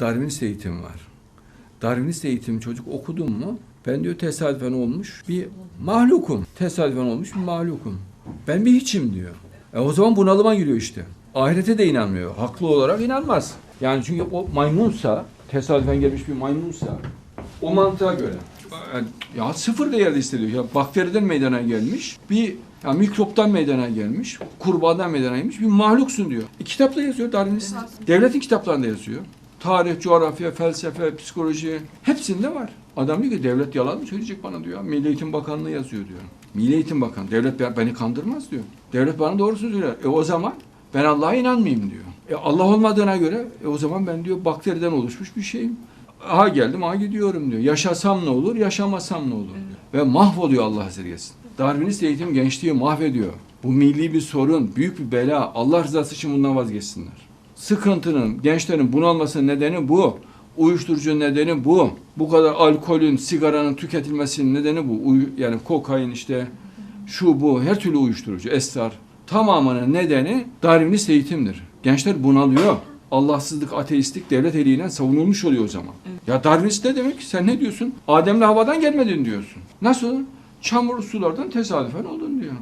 Darwinist eğitim var. Darwinist eğitim çocuk okudun mu? Ben diyor tesadüfen olmuş bir mahlukum. Tesadüfen olmuş bir mahlukum. Ben bir hiçim diyor. E o zaman bunalıma giriyor işte. Ahirete de inanmıyor. Haklı olarak inanmaz. Yani çünkü o maymunsa, tesadüfen gelmiş bir maymunsa o mantığa göre ya sıfır değerde hissediyor. Ya bakteriden meydana gelmiş bir ya mikroptan meydana gelmiş, kurbağadan meydana gelmiş bir mahluksun diyor. E, kitapta yazıyor Darwinist. Devletin kitaplarında yazıyor. Tarih, coğrafya, felsefe, psikoloji hepsinde var. Adam diyor ki devlet yalan mı söyleyecek bana diyor. Milli Eğitim Bakanlığı yazıyor diyor. Milli Eğitim Bakanı, devlet be- beni kandırmaz diyor. Devlet bana doğrusunu söyler. E o zaman ben Allah'a inanmayayım diyor. E Allah olmadığına göre e o zaman ben diyor bakteriden oluşmuş bir şeyim. Aha geldim, aha gidiyorum diyor. Yaşasam ne olur, yaşamasam ne olur diyor. Ve mahvoluyor Allah esirgesin. Darwinist eğitim gençliği mahvediyor. Bu milli bir sorun, büyük bir bela. Allah rızası için bundan vazgeçsinler. Sıkıntının, gençlerin bunalmasının nedeni bu. Uyuşturucu nedeni bu. Bu kadar alkolün, sigaranın tüketilmesinin nedeni bu. Uyu, yani kokain işte, şu bu, her türlü uyuşturucu, esrar. Tamamının nedeni Darwinist eğitimdir. Gençler bunalıyor. Allahsızlık, ateistlik devlet eliyle savunulmuş oluyor o zaman. Ya Darwinist ne demek? Sen ne diyorsun? Adem'le havadan gelmedin diyorsun. Nasıl? Çamurlu sulardan tesadüfen oldun diyor.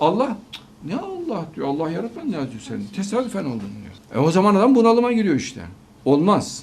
Allah ne Allah diyor. Allah yaratmadı diyor seni. Tesadüfen oldun diyor. E o zaman adam bunalıma giriyor işte. Olmaz.